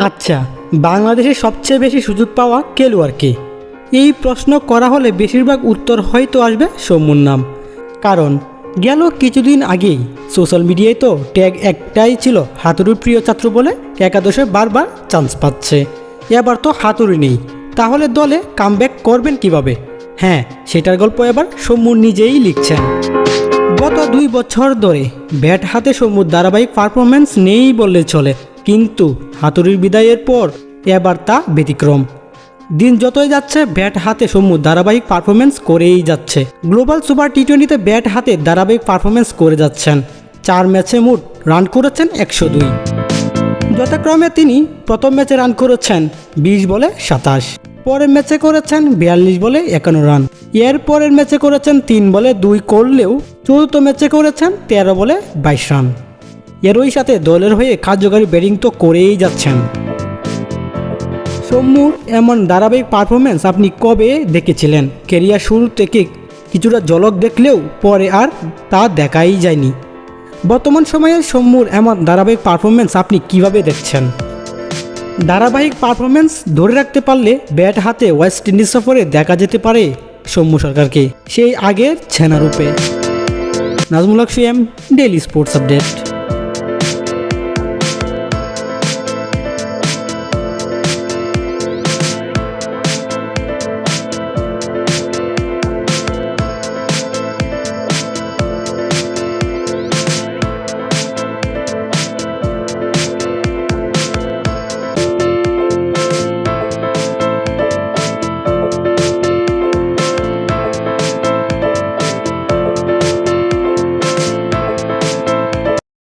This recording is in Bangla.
আচ্ছা বাংলাদেশে সবচেয়ে বেশি সুযোগ পাওয়া খেলোয়াড় কে? এই প্রশ্ন করা হলে বেশিরভাগ উত্তর হয়তো আসবে সৌম্যর নাম। কারণ, গেল কিছুদিন আগেই সোশ্যাল মিডিয়ায় তো ট্যাগ একটাই ছিল হাতুড়ির প্রিয় ছাত্র বলে একাদশে বারবার চান্স পাচ্ছে। এবার তো হাতুড়ি নেই। তাহলে দলে কামব্যাক করবেন কীভাবে? হ্যাঁ সেটার গল্প এবার সৌম্য নিজেই লিখছেন। গত দুই বছর ধরে ব্যাট হাতে সৌম্যর ধারাবাহিক পারফরমেন্স নেই বললে চলে। কিন্তু হাতুড়ির বিদায়ের পর এবার তা ব্যতিক্রম। দিন যতই যাচ্ছে, ব্যাট হাতে সৌম্য ধারাবাহিক পারফরমেন্স করেই যাচ্ছে। গ্লোবাল সুপার টি টোয়েন্টিতে ব্যাট হাতে ধারাবাহিক পারফরমেন্স করে যাচ্ছেন। চার ম্যাচে মোট রান করেছেন একশো দুই। যথাক্রমে তিনি প্রথম ম্যাচে রান করেছেন বিশ বলে সাতাশ। পরের ম্যাচে করেছেন বিয়াল্লিশ বলে একান্ন রান। এর পরের ম্যাচে করেছেন তিন বলে দুই করলেও চতুর্থ ম্যাচে করেছেন তেরো বলে বাইশ রান। এরই সাথে দলের হয়ে কার্যকারী ব্যাটিং তো করেই যাচ্ছেন। সৌম্যর এমন ধারাবাহিক পারফরমেন্স আপনি কবে দেখেছিলেন? কেরিয়ার শুরু থেকে কিছুটা ঝলক দেখলেও পরে আর তা দেখাই যায়নি। বর্তমান সময়ে সৌম্যর এমন ধারাবাহিক পারফরমেন্স আপনি কীভাবে দেখছেন? ধারাবাহিক পারফরমেন্স ধরে রাখতে পারলে ব্যাট হাতে ওয়েস্ট ইন্ডিজ সফরে দেখা যেতে পারে সৌম্য সরকারকে। সেই আগের ছেনারূপে। Najmul Haque CM daily sports update